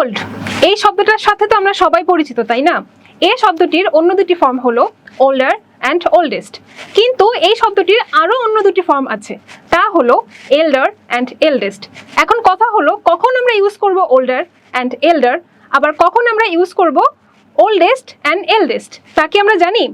Old এই শব্দটার সাথে তো আমরা সবাই পরিচিত, তাই না? এই শব্দটির অন্য দুটি ফর্ম হলো ওল্ডার অ্যান্ড ওল্ডেস্ট কিন্তু এই শব্দটির আরও অন্য দুটি ফর্ম আছে। তা হলো এল্ডার অ্যান্ড এল্ডেস্ট এখন কথা হলো, কখন আমরা ইউজ করব ওল্ডার অ্যান্ড এল্ডার আবার কখন আমরা ইউজ করব ওল্ডেস্ট অ্যান্ড এল্ডেস্ট তা কি আমরা জানি?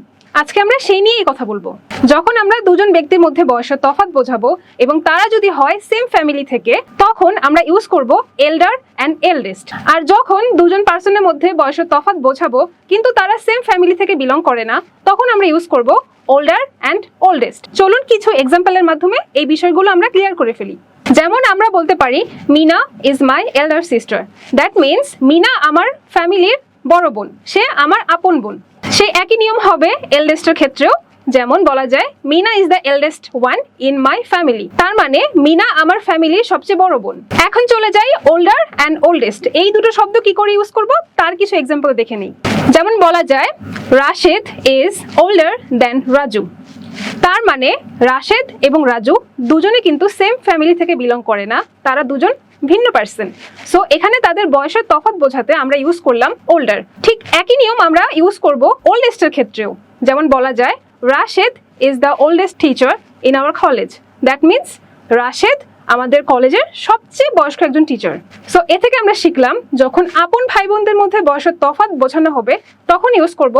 আজকে আমরা সেই নিয়েই কথা বলব। যখন আমরা দুজন ব্যক্তির মধ্যে বয়সের তফাৎ বোঝাবো এবং তারা যদি হয় সেম ফ্যামিলি থেকে, তখন আমরা ইউজ করব এল্ডার অ্যান্ড এল্ডেস্ট আর যখন দুজন পার্সনের মধ্যে বয়সের তফাৎ বোঝাবো, কিন্তু তারা সেম ফ্যামিলি থেকে বিলং করে না, তখন আমরা ইউজ করব ওল্ডার অ্যান্ড ওল্ডেস্ট চলুন কিছু এক্সাম্পলের মাধ্যমে এই বিষয়গুলো আমরা ক্লিয়ার করে ফেলি। যেমন আমরা বলতে পারি, Mina is my elder sister that means Mina আমার ফ্যামিলির বড় বোন। সে আমার আপন বোন। সেই একই নিয়ম হবে এলডেস্টের ক্ষেত্রেও। যেমন বলা যায়, Mina is the eldest one in my family তার মানে মিনা আমার ফ্যামিলির সবচেয়ে বড় বোন। এখন চলে যাই ওল্ডার অ্যান্ড ওল্ডেস্ট এই দুটো শব্দ কি করে ইউজ করব? তার কিছু এক্সাম্পল দেখে নিই। যেমন বলা যায়, Rashed is older then Raju তার মানে রাশেদ এবং রাজু দুজনে কিন্তু সেম ফ্যামিলি থেকে বিলং করে না, তারা দুজন ভিন্ন পার্সন সো এখানে তাদের বয়সের তফাৎ বোঝাতে আমরা ইউজ করলাম ওল্ডার ঠিক একই নিয়ম আমরা ইউজ করব ওল্ডেস্টের ক্ষেত্রেও। যেমন বলা যায়, Rashed is the oldest teacher in our college that means Rashed আমাদের কলেজের সবচেয়ে বয়স্ক একজন টিচার সো এ থেকে আমরা শিখলাম, যখন আপন ভাই বোনদের মধ্যে বয়সের তফাৎ বোঝানো হবে, তখন ইউজ করব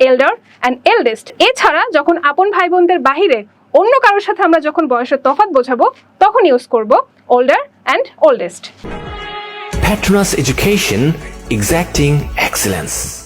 এল্ডার অ্যান্ড এল্ডেস্ট এছাড়া যখন আপন ভাই বোনদের বাহিরে অন্য কারোর সাথে আমরা যখন বয়সের তফাৎ বোঝাবো তখন ইউজ করব older and oldest Patronus Education, exacting excellence.